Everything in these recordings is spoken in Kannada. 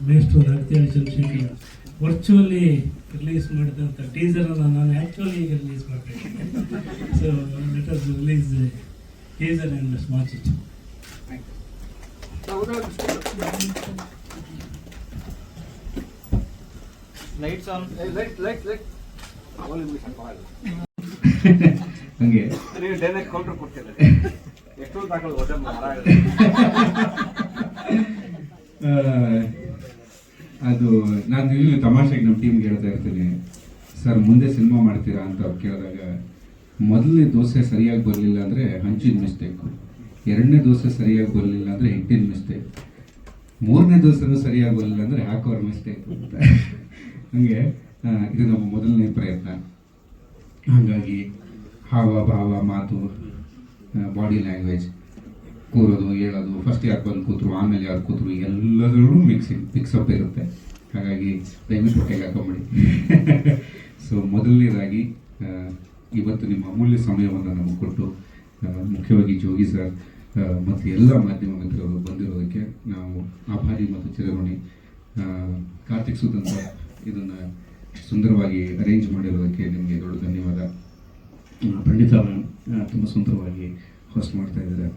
ಮೇಷ್ಟ್ರು ಚಂದ್ರಶೇಖರ್ ವರ್ಚುವಲಿ ರಿಲೀಸ್ ಮಾಡಿದಂಥ ಟೀಸರನ್ನು ನಾನು ಆ್ಯಕ್ಚುಲಿ ಈಗ ರಿಲೀಸ್ ಮಾಡಬೇಕು so let us release teaser and smash it lights on light light light ಹಂಗೆ. ನೀವು ಡೈರೆಕ್ಟ್ ಕೌಂಟರ್ ಕೊಡ್ತೀರಿ. ಎಷ್ಟೊಂದು ತಾಕಲ್ ಒಳ್ಳೆ ಅದು ನಾನು ಇಲ್ಲಿ ತಮಾಷೆಗೆ ನಮ್ಮ ಟೀಮ್ಗೆ ಹೇಳ್ತಾ ಇರ್ತೀನಿ. ಸರ್, ಮುಂದೆ ಸಿನಿಮಾ ಮಾಡ್ತೀರಾ? ಅಂತ ಅವ್ರು ಕೇಳಿದಾಗ, ಮೊದಲನೇ ದೋಸೆ ಸರಿಯಾಗಿ ಬರಲಿಲ್ಲ ಅಂದರೆ ಹಂಚಿನ ಮಿಸ್ಟೇಕು ಎರಡನೇ ದೋಸೆ ಸರಿಯಾಗಿ ಬರಲಿಲ್ಲ ಅಂದರೆ ಹಿಟ್ಟಿನ ಮಿಸ್ಟೇಕ್ ಮೂರನೇ ದೋಸೆನೂ ಸರಿಯಾಗಿ ಬರಲಿಲ್ಲ ಅಂದರೆ ಹಾಕೋರ ಮಿಸ್ಟೇಕ್ ಅಂತ. ಹಂಗೆ ಇದು ನಮ್ಮ ಮೊದಲನೇ ಪ್ರಯತ್ನ. ಹಾಗಾಗಿ ಹಾವ, ಭಾವ, ಮಾತು ಬಾಡಿ ಲ್ಯಾಂಗ್ವೇಜ್ ಕೂರೋದು, ಹೇಳೋದು ಫಸ್ಟ್ ಯಾರು ಬಂದು ಕೂತ್ರು, ಆಮೇಲೆ ಯಾರು ಕೂತ್ರು, ಎಲ್ಲದರಲ್ಲೂ ಮಿಕ್ಸಿಂಗ್ ಮಿಕ್ಸಪ್ ಇರುತ್ತೆ. ಹಾಗಾಗಿ ದಯವಿಟ್ಟು ಹೊಟ್ಟೆಗೆ ಹಾಕೊಂಬಿಡಿ. ಸೊ ಮೊದಲನೇದಾಗಿ ಇವತ್ತು ನಿಮ್ಮ ಅಮೂಲ್ಯ ಸಮಯವನ್ನು ನಮಗೆ ಕೊಟ್ಟು ಮುಖ್ಯವಾಗಿ ಜೋಗಿ ಸರ್ ಮತ್ತು ಎಲ್ಲ ಮಾಧ್ಯಮ ಮಿತ್ರರು ಬಂದಿರೋದಕ್ಕೆ ನಾವು ಆಭಾರಿ ಮತ್ತು ಚಿರಋಣಿ ಕಾರ್ತಿಕ್ ಸುಧನ್ ಸರ್ ಇದನ್ನು ಸುಂದರವಾಗಿ ಅರೇಂಜ್ ಮಾಡಿರೋದಕ್ಕೆ ನಿಮಗೆ ದೊಡ್ಡ ಧನ್ಯವಾದ. ಖಂಡಿತ ಮ್ಯಾಮ್ ತುಂಬ ಸುಂದರವಾಗಿ ಹೋಸ್ಟ್ ಮಾಡ್ತಾ ಇದ್ದಾರೆ.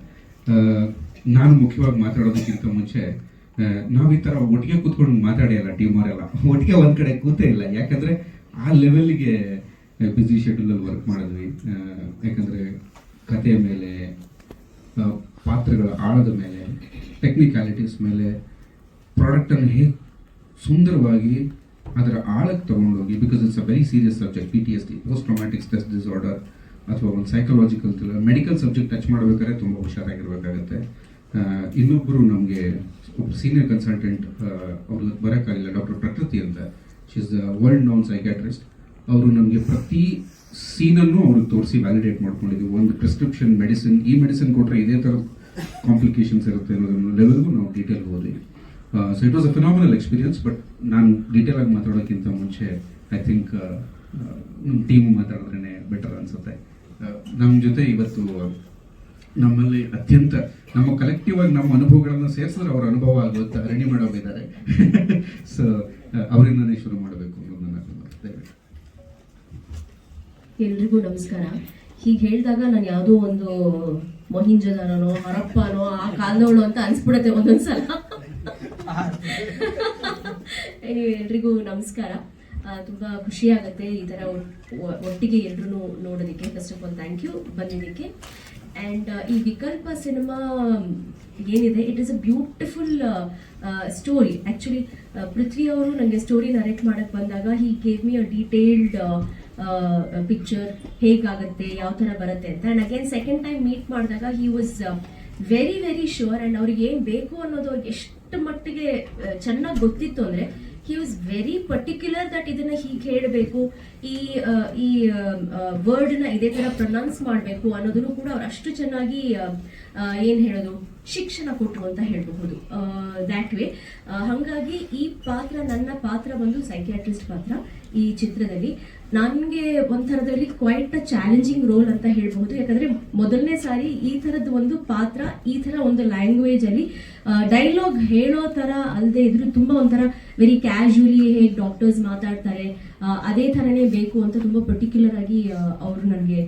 ನಾನು ಮುಖ್ಯವಾಗಿ ಮಾತಾಡೋದಕ್ಕಿಂತ ಮುಂಚೆ ನಾವು ಈ ಥರ ಒಟ್ಟಿಗೆ ಕೂತ್ಕೊಂಡು ಮಾತಾಡಿ ಅಲ್ಲ ಟೀಮ್ ಅವರೆಲ್ಲ. ಒಟ್ಟಿಗೆ ಒಂದು ಕಡೆ ಕೂತೇ ಇಲ್ಲ. ಯಾಕಂದರೆ ಆ ಲೆವೆಲ್ಗೆ ಬ್ಯುಸಿ ಶೆಡ್ಯೂಲಲ್ಲಿ ವರ್ಕ್ ಮಾಡಿದ್ವಿ. ಯಾಕಂದರೆ ಕಥೆಯ ಮೇಲೆ ಪಾತ್ರಗಳ ಆಳದ ಮೇಲೆ ಟೆಕ್ನಿಕ್ಯಾಲಿಟೀಸ್ ಮೇಲೆ ಪ್ರಾಡಕ್ಟನ್ನು ಹೇಗೆ ಸುಂದರವಾಗಿ ಅದರ ಆಳಕ್ಕೆ ತಗೊಂಡೋಗಿ because it's a very serious subject P T S D post traumatic stress disorder ಅಥವಾ ಒಂದು ಸೈಕಲಾಜಿಕಲ್ ಮೆಡಿಕಲ್ ಸಬ್ಜೆಕ್ಟ್ ಟಚ್ ಮಾಡಬೇಕಾದ್ರೆ ತುಂಬ ಹುಷಾರಾಗಿರ್ಬೇಕಾಗತ್ತೆ. ಇನ್ನೊಬ್ಬರು ನಮಗೆ ಸೀನಿಯರ್ ಕನ್ಸಲ್ಟೆಂಟ್ ಅವ್ರು ಬರೋಕ್ಕಾಗಿಲ್ಲ ಡಾಕ್ಟರ್ ಪ್ರಕೃತಿ ಅಂತ. She is world known psychiatrist ಅವರು ನಮಗೆ ಪ್ರತಿ ಸೀನನ್ನು ಅವ್ರಿಗೆ ತೋರಿಸಿ ವ್ಯಾಲಿಡೇಟ್ ಮಾಡ್ಕೊಂಡಿದ್ವಿ ಒಂದು ಪ್ರಿಸ್ಕ್ರಿಪ್ಷನ್ ಮೆಡಿಸಿನ್ ಈ ಮೆಡಿಸಿನ್ ಕೊಟ್ಟರೆ ಇದೇ ಥರದ ಕಾಂಪ್ಲಿಕೇಶನ್ಸ್ ಇರುತ್ತೆ ಅನ್ನೋದನ್ನು ಲೆವೆಲ್ಗೂ ನಾವು ಡೀಟೇಲ್ ಹೋದ್ವಿ so it was a phenomenal experience but ನಾನು ಡೀಟೇಲ್ ಆಗಿ ಮಾತಾಡೋಕ್ಕಿಂತ ಮುಂಚೆ ಐ ಥಿಂಕ್ ನಮ್ಮ ಟೀಮ್ ಮಾತಾಡಿದ್ರೇ ಬೆಟರ್ ಅನ್ಸುತ್ತೆ. ನಮ್ಮ ಜೊತೆ ಇವತ್ತು ನಮ್ಮಲ್ಲಿ ಅತ್ಯಂತ ನಮ್ಮ ಕಲೆಕ್ಟಿವ್ ಆಗಿ ನಮ್ಮ ಅನುಭವಗಳನ್ನು ಸೇರಿಸಿದ್ರೆ ಅವರ ಅನುಭವ ಆಗುತ್ತೆ ರೆಡಿ ಮಾಡೋರಿದ್ದಾರೆ ಸೊ ಅವರಿಂದನೇ ಶುರು ಮಾಡಬೇಕು ಅನ್ನೋದು ನನ್ನ ಎಲ್ರಿಗೂ ನಮಸ್ಕಾರ. ಹೀಗೆ ಹೇಳಿದಾಗ ನಾನು ಯಾವುದೋ ಒಂದು ಮೊಹಿಂಜದಾರನೋ ಹರಪ್ಪನೋ ಆ ಕಾಲದವಳು ಅಂತ ಅನ್ಸ್ಬಿಡತ್ತೆ ಒಂದೊಂದ್ಸಲ. ಎಲ್ರಿಗೂ ನಮಸ್ಕಾರ. ತುಂಬಾ ಖುಷಿ ಆಗುತ್ತೆ ಈ ಒಟ್- ಒಟ್ಟಿಗೆ ಎಲ್ರು ನೋಡೋದಕ್ಕೆ. First of all thank you ಬಂದಿದ್ದಕ್ಕೆ. ಆ್ಯಂಡ್ ಈ ವಿಕಲ್ಪ ಸಿನಿಮಾ ಏನಿದೆ? It is a beautiful story actually Prithvi ಅವರು ನನಗೆ ಸ್ಟೋರಿ ನರೇಟ್ ಮಾಡಕ್ಕೆ ಬಂದಾಗ he gave me a detailed picture ಹೇಗಾಗುತ್ತೆ? ಯಾವ ಥರ ಬರುತ್ತೆ ಅಂತ. And again second time meet ಮಾಡಿದಾಗ he was very very sure and ಅವ್ರಿಗೆ ಏನು ಬೇಕು ಅನ್ನೋದು ಅವ್ರಿಗೆ ಎಷ್ಟು ಮಟ್ಟಿಗೆ ಚೆನ್ನಾಗಿ ಗೊತ್ತಿತ್ತು ಅಂದರೆ he was very particular that ಇದನ್ನ ಹೀಗೆ ಹೇಳಬೇಕು, ಈ ಈ ವರ್ಡ್ನ ಇದೇ ತರ ಪ್ರೊನೌನ್ಸ್ ಮಾಡಬೇಕು ಅನ್ನೋದನ್ನು ಕೂಡ ಅವ್ರು ಅಷ್ಟು ಚೆನ್ನಾಗಿ ಏನ್ ಹೇಳೋದು, ಶಿಕ್ಷಣ ಕೊಟ್ಟರು ಅಂತ ಹೇಳಬಹುದು. ದ್ಯಾಟ್ ವೇ ಹಾಗಾಗಿ ಈ ಪಾತ್ರ, ನನ್ನ ಪಾತ್ರ ಬಂದು ಸೈಕ್ಯಾಟ್ರಿಸ್ಟ್ ಪಾತ್ರ. ಈ ಚಿತ್ರದಲ್ಲಿ. ನನಗೆ ಒಂಥರದಲ್ಲಿ ಕ್ವೈಟ್ ಅ ಚಾಲೆಂಜಿಂಗ್ ರೋಲ್ ಅಂತ ಹೇಳ್ಬಹುದು. ಯಾಕಂದ್ರೆ ಮೊದಲನೇ ಸಾರಿ ಈ ಥರದ ಒಂದು ಪಾತ್ರ, ಈ ಥರ ಒಂದು ಲ್ಯಾಂಗ್ವೇಜ್ ಅಲ್ಲಿ ಡೈಲಾಗ್ ಹೇಳೋ ಥರ ಅಲ್ಲದೆ ಇದ್ರು ತುಂಬಾ ಒಂಥರ ವೆರಿ ಕ್ಯಾಶುಲಿ ಹೇಗೆ ಡಾಕ್ಟರ್ಸ್ ಮಾತಾಡ್ತಾರೆ ಅದೇ ಥರನೇ ಬೇಕು ಅಂತ ತುಂಬ ಪರ್ಟಿಕ್ಯುಲರ್ ಆಗಿ ಅವರು ನನಗೆ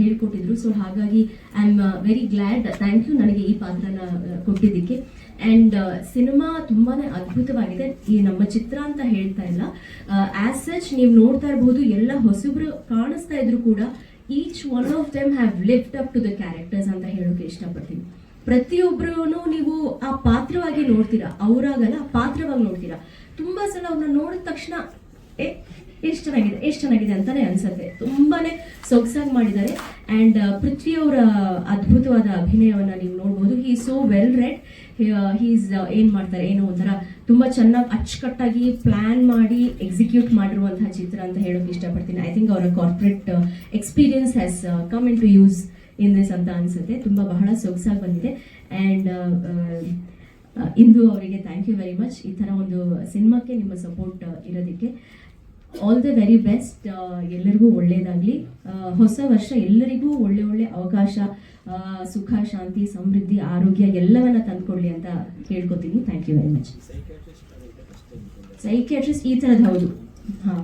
ಹೇಳ್ಕೊಟ್ಟಿದ್ರು. ಸೊ ಹಾಗಾಗಿ I am very glad thank you ನನಗೆ ಈ ಪಾತ್ರನ ಕೊಟ್ಟಿದ್ದಕ್ಕೆ. ಆ್ಯಂಡ್ ಸಿನಿಮಾ ತುಂಬಾನೇ ಅದ್ಭುತವಾಗಿದೆ. ಈ ನಮ್ಮ ಚಿತ್ರ ಅಂತ ಹೇಳ್ತಾ ಇಲ್ಲ. ಆಸ್ ಸಚ್ ನೀವು ನೋಡ್ತಾ ಇರಬಹುದು ಎಲ್ಲ ಹೊಸಬ್ರು ಕಾಣಿಸ್ತಾ ಇದ್ರು ಕೂಡ each one of them have lift up to the characters ಅಂತ ಹೇಳೋಕೆ ಇಷ್ಟಪಡ್ತೀನಿ. ಪ್ರತಿಯೊಬ್ಬರೂ ನೀವು ಆ ಪಾತ್ರವಾಗಿ ನೋಡ್ತೀರಾ? ಅವರಾಗಲ್ಲ, ಆ ಪಾತ್ರವಾಗಿ ನೋಡ್ತೀರಾ? ತುಂಬಾ ಸಲ ಅವ್ರನ್ನ ನೋಡಿದ ತಕ್ಷಣ, ಏ, ಎಷ್ಟು ಚೆನ್ನಾಗಿದೆ ಎಷ್ಟು ಚೆನ್ನಾಗಿದೆ ಅಂತಾನೆ ಅನ್ಸುತ್ತೆ. ತುಂಬಾನೇ ಸೊಗಸಾಗಿ ಮಾಡಿದ್ದಾರೆ. ಅಂಡ್ ಪೃಥ್ವಿ ಅವರ ಅದ್ಭುತವಾದ ಅಭಿನಯವನ್ನ ನೀವು ನೋಡ್ಬೋದು he so well read he's ಏನ್ ಮಾಡ್ತಾರೆ, ಏನೋ ಒಂಥರ ತುಂಬ ಚೆನ್ನಾಗಿ ಅಚ್ಚುಕಟ್ಟಾಗಿ ಪ್ಲ್ಯಾನ್ ಮಾಡಿ ಎಕ್ಸಿಕ್ಯೂಟ್ ಮಾಡಿರುವಂತಹ ಚಿತ್ರ ಅಂತ ಹೇಳೋಕೆ ಇಷ್ಟಪಡ್ತೀನಿ. ಐ ಥಿಂಕ್ ಅವರ corporate experience has come into use in this ಅಂತ ಅನ್ಸುತ್ತೆ. ತುಂಬ ಬಹಳ ಸೊಗಸಾಗಿ ಬಂದಿದೆ. ಆ್ಯಂಡ್ ಇಂದು ಅವರಿಗೆ ಥ್ಯಾಂಕ್ ಯು ವೆರಿ ಮಚ್ ಈ ಥರ ಒಂದು ಸಿನಿಮಾಕ್ಕೆ ನಿಮ್ಮ ಸಪೋರ್ಟ್ ಇರೋದಕ್ಕೆ ಆಲ್ ದ ವೆರಿ ಬೆಸ್ಟ್ ಎಲ್ಲರಿಗೂ ಒಳ್ಳೆಯದಾಗಲಿ ಹೊಸ ವರ್ಷ ಎಲ್ಲರಿಗೂ ಒಳ್ಳೆ ಒಳ್ಳೆ ಅವಕಾಶ ಸುಖ ಶಾಂತಿ ಸಮೃದ್ಧಿ ಆರೋಗ್ಯ ಎಲ್ಲವನ್ನ ತಂದ್ಕೊಡ್ಲಿ ಅಂತ ಕೇಳ್ಕೊತೀನಿ. Thank you very much psychiatrist ಈ ಥರದ್ದು ಹೌದು. ಹಾಂ.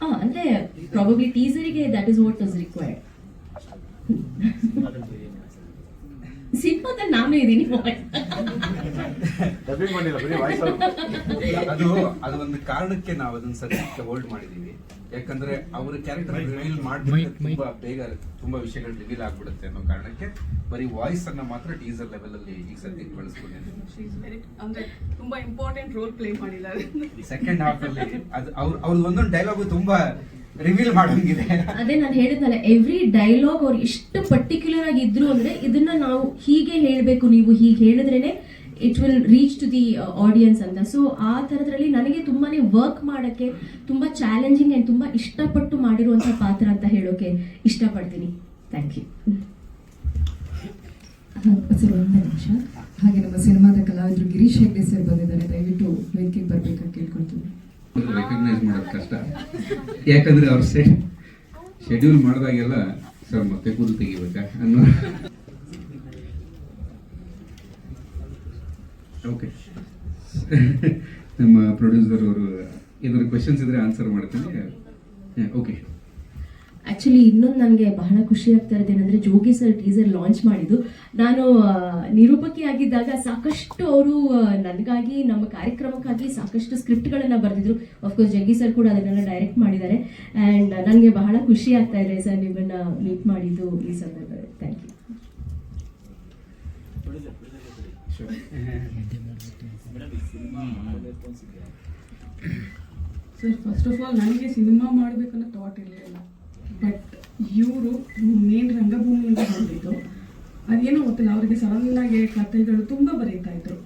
ಅಂದ್ರೆ ಅಂದರೆ probably ಟೀಸರಿಗೆ that is what is required ಸಿನಿಮಾದಲ್ಲಿ ನಾನು ಇದ್ದೀನಿ ಡಬ್ಬಿಂಗ್ ಮಾಡಿಲ್ಲ ಬರೀ ವಾಯ್ಸ್ ಅದು ಅದು ಒಂದು ಕಾರಣಕ್ಕೆ ನಾವು ಅದನ್ನ ಸದ್ಯಕ್ಕೆ ಹೋಲ್ಡ್ ಮಾಡಿದೀವಿ ಯಾಕಂದ್ರೆ ಅವ್ರ ಕ್ಯಾರೆಕ್ಟರ್ ರಿವೀಲ್ ಮಾಡ್ಬಿಟ್ಟು ತುಂಬಾ ಬೇಗ ತುಂಬಾ ವಿಷಯಗಳು ರಿವೀಲ್ ಆಗ್ಬಿಡುತ್ತೆ ಅನ್ನೋ ಕಾರಣಕ್ಕೆ ಬರೀ ವಾಯ್ಸ್ ಅನ್ನ ಮಾತ್ರ ಟೀಸರ್ ಲೆವೆಲ್ ಅಲ್ಲಿ ಈಗ ಸದ್ಯಕ್ಕೆ ಬಳಸ್ಕೊಂಡಿದ್ದೀವಿ. ಅಂದ್ರೆ ತುಂಬಾ ಇಂಪಾರ್ಟೆಂಟ್ ರೋಲ್ ಪ್ಲೇ ಮಾಡಿದ್ದಾರೆ ಸೆಕೆಂಡ್ ಹಾಫ್ ಅಲ್ಲಿ ಅದು ಅವ್ರ ಅವ್ರದ್ದು ಒಂದೊಂದು ಡೈಲಾಗು ತುಂಬಾ ರಿವೀಲ್ ಮಾಡೋಂಗಿದೆ ಅದೇ ನಾನು ಹೇಳಿದ್ನಲ್ಲ ಎವ್ರಿ ಡೈಲಾಗ್ ಅವ್ರು ಎಷ್ಟು ಪರ್ಟಿಕ್ಯುಲರ್ ಆಗಿ ಇದ್ರು ಅಂದ್ರೆ ಇದನ್ನ ನಾವು ಹೀಗೆ ಹೇಳಬೇಕು ನೀವು ಹೀಗೆ ಹೇಳಿದ್ರೇನೆ it will reach to the audience ಅಂತ. ಸೊ ಆ ಥರದ್ರಲ್ಲಿ ನನಗೆ ತುಂಬಾನೇ ವರ್ಕ್ ಮಾಡೋಕ್ಕೆ ತುಂಬ ಚಾಲೆಂಜಿಂಗ್ ಆ್ಯಂಡ್ ತುಂಬ ಇಷ್ಟಪಟ್ಟು ಮಾಡಿರುವಂಥ ಪಾತ್ರ ಅಂತ ಹೇಳೋಕೆ ಇಷ್ಟಪಡ್ತೀನಿ. ಥ್ಯಾಂಕ್ ಯು ನಿಮಿಷ. ಹಾಗೆ ನಮ್ಮ ಸಿನಿಮಾದ ಕಲಾವಿದರು ಗಿರೀಶ್ ಹೆಗ್ಡೆ ಸರ್ ಬಂದಿದ್ದಾರೆ ದಯವಿಟ್ಟು ವೇದಿಕೆಗೆ ಬರ್ಬೇಕಂತ ಕೇಳ್ಕೊಳ್ತೀನಿ. ರೆಕಗ್ನೈಸ್ ಮಾಡೋದು ಕಷ್ಟ. ಯಾಕಂದ್ರೆ ಅವ್ರ ಶೆಡ್ಯೂಲ್ ಮಾಡಿದಾಗೆಲ್ಲ ಸರ್ ಮತ್ತೆ ಕೂದಲು ತೆಗಿಬೇಕಾ ಅನ್ನೋ ಓಕೆ ನಮ್ಮ ಪ್ರೊಡ್ಯೂಸರ್ ಅವರು ಏನಾದ್ರು ಕ್ವೆಶನ್ಸ್ ಇದ್ರೆ ಆನ್ಸರ್ ಮಾಡ್ತೀನಿ. ಓಕೆ ಆ್ಯಕ್ಚುಲಿ ಇನ್ನೊಂದು ನನಗೆ ಬಹಳ ಖುಷಿ ಆಗ್ತಾ ಇರೋದೇನೆಂದರೆ ಜೋಗಿ ಸರ್ ಟೀಸರ್ ಲಾಂಚ್ ಮಾಡಿದ್ದು. ನಾನು ನಿರೂಪಕಿ ಆಗಿದ್ದಾಗ ಸಾಕಷ್ಟು ಅವರು ನನಗಾಗಿ, ನಮ್ಮ ಕಾರ್ಯಕ್ರಮಕ್ಕಾಗಿ ಸಾಕಷ್ಟು ಸ್ಕ್ರಿಪ್ಟ್ಗಳನ್ನು ಬರೆದಿದ್ರು. ಅಫ್ಕೋರ್ಸ್ ಜಗ್ಗಿ ಸರ್ ಕೂಡ ಅದನ್ನೆಲ್ಲ ಡೈರೆಕ್ಟ್ ಮಾಡಿದ್ದಾರೆ. ಆ್ಯಂಡ್ ನನಗೆ ಬಹಳ ಖುಷಿ ಆಗ್ತಾ ಇದೆ ಸರ್ ನಿಮ್ಮನ್ನು ಮೀಟ್ ಮಾಡಿದ್ದು ಈ ಸಂದರ್ಭದಲ್ಲಿ. Thank you sir first of all ನನಗೆ ಸಿನಿಮಾ ಮಾಡಬೇಕನ್ನೋ ಥಾಟ್ ಇರಲಿಲ್ಲ. ಬಟ್ ಇವರು ಮೇನ್ ರಂಗಭೂಮಿಯಿಂದ ಬಂದಿದ್ದು ಅದೇನೋ ಗೊತ್ತಿಲ್ಲ, ಅವರಿಗೆ ಸಡನ್ನಾಗಿ ಕಥೆಗಳು ತುಂಬ ಬರೀತಾ ಇದ್ರು.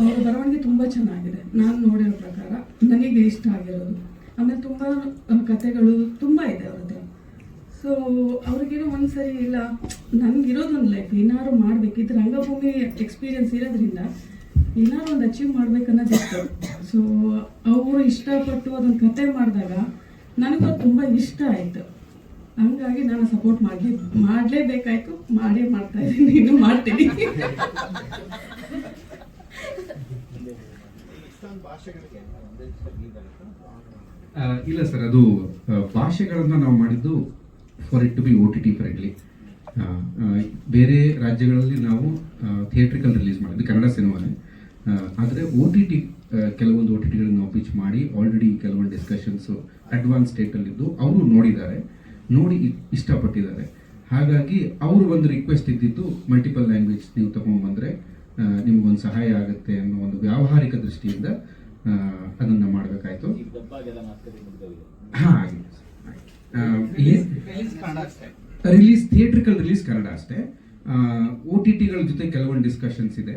ಅವರ ಬರವಣಿಗೆ ತುಂಬ ಚೆನ್ನಾಗಿದೆ. ನಾನು ನೋಡಿರೋ ಪ್ರಕಾರ ನನಗೆ ಇಷ್ಟ ಆಗಿರೋದು. ಆಮೇಲೆ ತುಂಬ ಕಥೆಗಳು ತುಂಬ ಇದೆ ಅವ್ರದ್ದು ಸೊ ಅವ್ರಿಗೇನೋ ಒಂದ್ಸರಿ ಇಲ್ಲ ನನಗಿರೋದೊಂದು ಲೈಫ್ ಏನಾದ್ರು ಮಾಡಬೇಕಿತ್ತು ರಂಗಭೂಮಿ ಎಕ್ಸ್ಪೀರಿಯನ್ಸ್ ಇರೋದ್ರಿಂದ ಏನಾದ್ರು ಒಂದು ಅಚೀವ್ ಮಾಡ್ಬೇಕನ್ನೋದಿತ್ತು ಸೊ ಅವರು ಇಷ್ಟಪಟ್ಟು ಅದೊಂದು ಕತೆ ಮಾಡಿದಾಗ ನನಗೂ ತುಂಬ ಇಷ್ಟ ಆಯಿತು. ಹಂಗಾಗಿ ನಾನು ಸಪೋರ್ಟ್ ಮಾಡಿ, ಮಾಡಲೇಬೇಕಾಯ್ತು, ಮಾಡೇ ಮಾಡ್ತಾ ಇದ್ದೀನಿ, ಇನ್ನು ಮಾಡ್ತೀನಿ. ಇಲ್ಲ ಸರ್, ಅದು ಭಾಷೆಗಳನ್ನು ನಾವು ಮಾಡಿದ್ದು for it to be O T T friendly ಬೇರೆ ರಾಜ್ಯಗಳಲ್ಲಿ ನಾವು ಥಿಯೇಟ್ರಿಕಲ್ ರಿಲೀಸ್ ಮಾಡಿದ್ವಿ ಕನ್ನಡ ಸಿನಿಮಾನೇ. ಆದರೆ ಓ ಟಿ ಟಿ ಕೆಲವೊಂದು ಓ ಟಿ ಟಿಗಳನ್ನು ಪಿಚ್ ಮಾಡಿ ಆಲ್ರೆಡಿ ಕೆಲವೊಂದು ಡಿಸ್ಕಷನ್ಸು ಅಡ್ವಾನ್ಸ್ ಸ್ಟೇಟಲ್ಲಿದ್ದು ಅವರು ನೋಡಿದ್ದಾರೆ. ನೋಡಿ ಇಷ್ಟಪಟ್ಟಿದ್ದಾರೆ. ಹಾಗಾಗಿ ಅವರು ಒಂದು ರಿಕ್ವೆಸ್ಟ್ ಇದ್ದಿದ್ದು ಮಲ್ಟಿಪಲ್ ಲ್ಯಾಂಗ್ವೇಜ್ ನೀವು ತಗೊಂಡ್ಬಂದರೆ ನಿಮಗೊಂದು ಸಹಾಯ ಆಗುತ್ತೆ ಅನ್ನೋ ಒಂದು ವ್ಯಾವಹಾರಿಕ ದೃಷ್ಟಿಯಿಂದ ಅದನ್ನು ಮಾಡಬೇಕಾಯ್ತು. ಹಾ ರಿಲೀಸ್ ಥಿಯೇಟ್ರಿಕಲ್ ರಿಲೀಸ್ ಕನ್ನಡ ಅಷ್ಟೇ. ಒ ಟಿ ಟಿಗಳ ಜೊತೆ ಕೆಲವೊಂದು ಡಿಸ್ಕಷನ್ಸ್ ಇದೆ.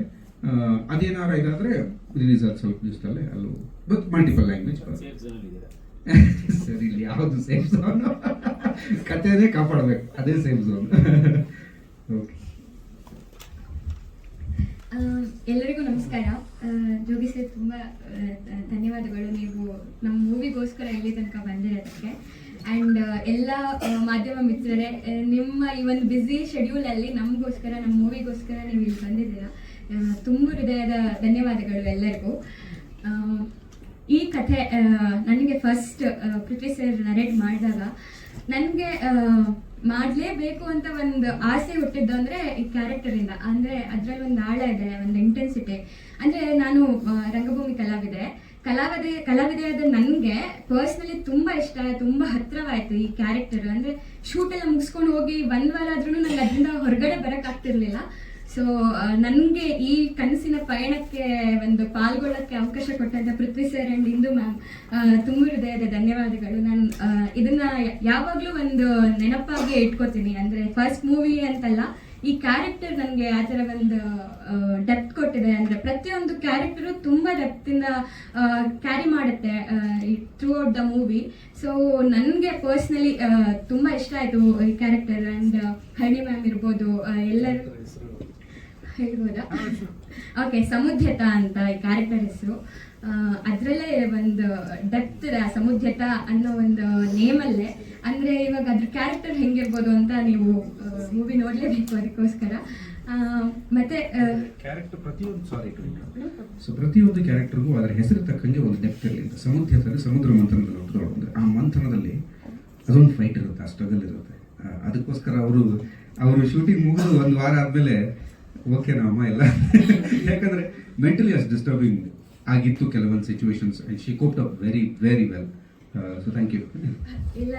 ಅದೇನಾರ ಇದಾದ್ರೆ ರಿಲೀಸ್ ಆದ ಸ್ವಲ್ಪ ದಿವಸದಲ್ಲೇ ಅಲ್ಲೂ ಬಟ್ ಮಲ್ಟಿಪಲ್ ಲ್ಯಾಂಗ್ವೇಜ್ ಸರ್, ಇಲ್ಲಿ ಯಾವುದು ಸೇಫ್ ಝೋನ್ ಕಥೆನೇ ಕಾಪಾಡಬೇಕು, ಅದೇ ಸೇಫ್ ಝೋನ್ ಎಲ್ಲರಿಗೂ ನಮಸ್ಕಾರ. ಜೋಗಿ ಸರ್ ತುಂಬ ಧನ್ಯವಾದಗಳು. ನೀವು ನಮ್ಮ ಮೂವಿಗೋಸ್ಕರ ಇಲ್ಲಿ ತನಕ ಬಂದಿರೋದಕ್ಕೆ. ಆ್ಯಂಡ್ ಎಲ್ಲ ಮಾಧ್ಯಮ ಮಿತ್ರರೇ ನಿಮ್ಮ ಈ ಒಂದು ಬ್ಯುಸಿ ಶೆಡ್ಯೂಲಲ್ಲಿ ನಮಗೋಸ್ಕರ, ನಮ್ಮ ಮೂವಿಗೋಸ್ಕರ ನೀವು ಇಲ್ಲಿ ಬಂದಿದ್ದೀರಾ. ತುಂಬ ಹೃದಯದ ಧನ್ಯವಾದಗಳು ಎಲ್ಲರಿಗೂ. ಈ ಕಥೆ ಫಸ್ಟ್ ಪೃಥ್ವಿ ಸರ್ ನರೇಟ್ ಮಾಡಿದಾಗ, ನನಗೆ ಮಾಡಲೇಬೇಕು ಅಂತ ಒಂದು ಆಸೆ ಹುಟ್ಟಿದ್ದು ಅಂದರೆ ಈ ಕ್ಯಾರೆಕ್ಟರಿಂದ ಅಂದರೆ ಅದರಲ್ಲಿ ಒಂದು ಆಳ ಇದೆ, ಒಂದು ಇಂಟೆನ್ಸಿಟಿ ಅಂದರೆ ನಾನು ರಂಗಭೂಮಿ ಕಲಾವಿದೆ. ಕಲಾವಿದೆ ಕಲಾವಿದೆಯಾದ ನನಗೆ ಪರ್ಸ್ನಲಿ ತುಂಬ ಇಷ್ಟ, ತುಂಬ ಹತ್ತಿರವಾಯಿತು ಈ ಕ್ಯಾರೆಕ್ಟರ್ ಅಂದರೆ ಶೂಟೆಲ್ಲ ಮುಗಿಸ್ಕೊಂಡು ಹೋಗಿ, ಒಂದು ವಾರ ಆದ್ರೂ ನನಗೆ ಅದರಿಂದ ಹೊರಗಡೆ ಬರೋಕ್ಕಾಗ್ತಿರ್ಲಿಲ್ಲ ಸೊ ನನಗೆ ಈ ಕನಸಿನ ಪಯಣಕ್ಕೆ ಒಂದು ಪಾಲ್ಗೊಳ್ಳಕ್ಕೆ ಅವಕಾಶ ಕೊಟ್ಟಂತ Prithvi sir and Indu ma'am ತುಂಬ ಹೃದಯದ ಧನ್ಯವಾದಗಳು. ನಾನು ಇದನ್ನ ಯಾವಾಗಲೂ ಒಂದು ನೆನಪಾಗಿ ಇಟ್ಕೋತೀನಿ. ಅಂದ್ರೆ ಫಸ್ಟ್ ಮೂವಿ ಅಂತಲ್ಲ, ಈ ಕ್ಯಾರೆಕ್ಟರ್ ನನಗೆ ಆ ಥರ ಒಂದು ಡೆಪ್ತ್ ಕೊಟ್ಟಿದೆ. ಅಂದರೆ ಪ್ರತಿಯೊಂದು ಕ್ಯಾರೆಕ್ಟರು ತುಂಬ ಇಂದ ಕ್ಯಾರಿ ಮಾಡುತ್ತೆ throughout the movie so ನನಗೆ ಪರ್ಸ್ನಲಿ ತುಂಬ ಇಷ್ಟ ಆಯಿತು ಈ ಕ್ಯಾರೆಕ್ಟರ್ ಆ್ಯಂಡ್ ಹಣಿ ಮ್ಯಾಮ್ ಇರ್ಬೋದು ಎಲ್ಲರೂ ಹೇಳ್ಬೋದಾ? ಓಕೆ ಸಮುದ್ಯತ ಅಂತ ಈ ಕ್ಯಾರೆಕ್ಟರ್ ಹೆಸರು. ಅದರಲ್ಲೇ ಒಂದು ಡೆಪ್ತ್ ಸಮುದ್ಯತ ಅನ್ನೋ ಒಂದು ನೇಮಲ್ಲೇ. ಅಂದರೆ ಇವಾಗ ಅದ್ರ ಕ್ಯಾರೆಕ್ಟರ್ ಹೆಂಗಿರ್ಬೋದು ಅಂತ ನೀವು ಮೂವಿ ನೋಡಲೇಬೇಕು ಅದಕ್ಕೋಸ್ಕರ. ಮತ್ತೆ ಕ್ಯಾರೆಕ್ಟರ್ ಪ್ರತಿಯೊಂದು ಸಾರಿ ಸೊ ಪ್ರತಿಯೊಂದು ಕ್ಯಾರೆಕ್ಟರ್ಗೂ ಅದರ ಹೆಸರು ತಕ್ಕಂಗೆ ಒಂದು ಡೆಪ್ತ್ ಇರಲಿ ಅಂತ ಸಮುದ್ರ ಮಂಥನದಲ್ಲಿ ಒಂದು ಆ ಮಂಥನದಲ್ಲಿ ಅದೊಂದು ಫೈಟ್ ಇರುತ್ತೆ, ಆ ಸ್ಟ್ರಗಲ್ ಇರುತ್ತೆ. ಅದಕ್ಕೋಸ್ಕರ ಅವರು ಅವರು ಶೂಟಿಂಗ್ ಮುಗಿದು ಒಂದು ವಾರ ಆದಮೇಲೆ ಓಕೆ ಅಮ್ಮ ಎಲ್ಲ ಯಾಕಂದರೆ ಮೆಂಟಲಿ ಅಷ್ಟು ಡಿಸ್ಟರ್ಬಿಂಗ್ ಆಗಿತ್ತು ಕೆಲವೊಂದು situations and she coped up very very well so thank you ಇಲ್ಲ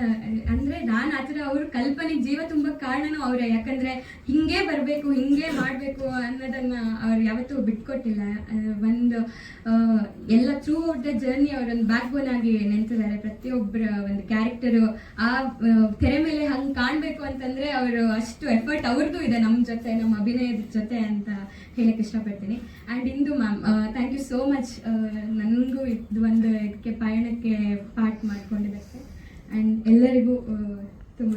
ಅಂದ್ರೆ ನಾನು ಆತರ ಅವ್ರ ಕಲ್ಪನೆಗೆ ಜೀವ ತುಂಬ ಕಾರಣನೂ ಅವರೇ. ಯಾಕಂದ್ರೆ ಹಿಂಗೆ ಬರಬೇಕು ಹಿಂಗೆ ಮಾಡಬೇಕು ಅನ್ನೋದನ್ನ ಅವ್ರು ಯಾವತ್ತೂ ಬಿಟ್ಕೊಟ್ಟಿಲ್ಲ. ಒಂದು ಎಲ್ಲ ಥ್ರೂ ಔಟ್ ದ ಜರ್ನಿ ಅವರೊಂದು ಬ್ಯಾಕ್ ಬೋನ್ ಆಗಿ ನಿಂತಿದ್ದಾರೆ ಪ್ರತಿಯೊಬ್ಬರ ಒಂದು ಕ್ಯಾರೆಕ್ಟರು ಆ ಆ, ತೆರೆ ಮೇಲೆ ಹಂಗೆ ಕಾಣಬೇಕು ಅಂತಂದ್ರೆ ಅವರು ಅಷ್ಟು ಎಫರ್ಟ್ ಅವ್ರದ್ದು ಇದೆ ನಮ್ಮ ಜೊತೆ ನಮ್ಮ ಅಭಿನಯದ ಜೊತೆ ಅಂತ. ಹೇಳಕ್ ಇಷ್ಟಪಡ್ತೀನಿ. And Indu ma'am thank you so much ನನಗೂ ಇದು ಒಂದು ಇದಕ್ಕೆ, ಪಯಣಕ್ಕೆ ಪಾರ್ಟ್ ಮಾಡ್ಕೊಂಡಿದ್ದಕ್ಕೆ. ಆ್ಯಂಡ್ ಎಲ್ಲರಿಗೂ ತುಂಬ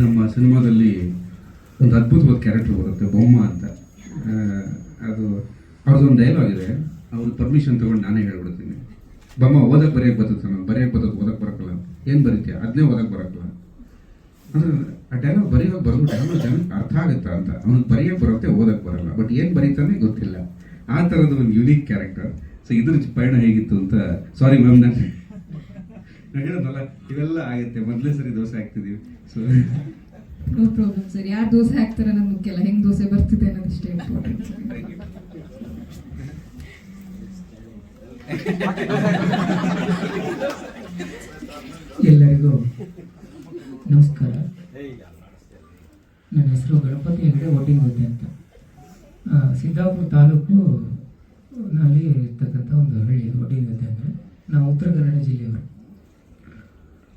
ನಮ್ಮ ಸಿನಿಮಾದಲ್ಲಿ ಒಂದು ಅದ್ಭುತವಾದ ಕ್ಯಾರೆಕ್ಟರ್ ಬರುತ್ತೆ, ಬೊಮ್ಮ ಅಂತ. ಅದು, ಅವ್ರದ್ದೊಂದು ಡೈಲಾಗ್ ಇದೆ. ಅವ್ರ ಪರ್ಮಿಷನ್ ತೊಗೊಂಡು ನಾನೇ ಹೇಳ್ಬಿಡ್ತೀನಿ. ಬೊಮ್ಮ ಓದಕ್ಕೆ ಬರೆಯಕ್ಕೆ ಬರ್ತದೆ ನಾನು ಬರೆಯಕ್ಕೆ ಬರ್ತದೆ ಓದಕ್ಕೆ ಬರೋಕ್ಕಲ್ಲ ಏನು ಬರೀತೀಯ? ಅದನ್ನೇ ಓದಕ್ಕೆ ಬರೋಕ್ಕಲ್ಲ ಅಂದ್ರೆ ಆ ಡೈಲಾಗ್ ಬರೆಯೋ ಬರ್ಬಿಟ್ಟು ಆಮೇಲೆ ಜನಕ್ಕೆ ಅರ್ಥ ಆಗುತ್ತಾ ಅಂತ. ಅವ್ನಿಗೆ ಬರೆಯೋ ಬರುತ್ತೆ ಓದಕ್ಕೆ ಬರಲ್ಲ. ಬಟ್ ಏನು ಬರೀತಾನೆ ಗೊತ್ತಿಲ್ಲ. ಆ ಥರದ ಒಂದು ಯುನೀಕ್ ಕ್ಯಾರೆಕ್ಟರ್ ಸೊ ಇದ್ರ ಪಯಣ ಹೇಗಿತ್ತು ಅಂತ ಸಾರಿ ಮ್ಯಾಮ್ ನಾನು ನಾನು ಹೇಳೋದಲ್ಲ ಇವೆಲ್ಲ ಆಗುತ್ತೆ. ಮೊದಲೇ ಸರಿ ದೋಸೆ ಹಾಕ್ತಿದ್ದೀವಿ ಸೊ ನೋ ಪ್ರಾಬ್ಲಮ್ ಸರ್ ಯಾರು ದೋಸೆ ಹಾಕ್ತಾರೆ ಅನ್ನೋದು ಮುಖ್ಯ ಅಲ್ಲ. ಹೆಂಗೆ ದೋಸೆ ಬರ್ತಿದೆ ಅನ್ನೋದಿಷ್ಟೇ ಇಂಪಾರ್ಟೆಂಟ್ ಎಲ್ಲರಿಗೂ ನಮಸ್ಕಾರ. ನನ್ನ ಹೆಸರು ಗಣಪತಿ ಹೆಗಡೆ ಒಡ್ಡಿಂಗದ್ದೆ ಅಂತ. ಸಿದ್ದಾಪುರ ತಾಲೂಕು ನಲ್ಲಿ ಇರ್ತಕ್ಕಂಥ ಒಂದು ಹಳ್ಳಿ ಒಡ್ಡಿಂಗದ್ದೆ ಅಂದರೆ ನಾವು ಉತ್ತರ ಕನ್ನಡ ಜಿಲ್ಲೆಯವರು.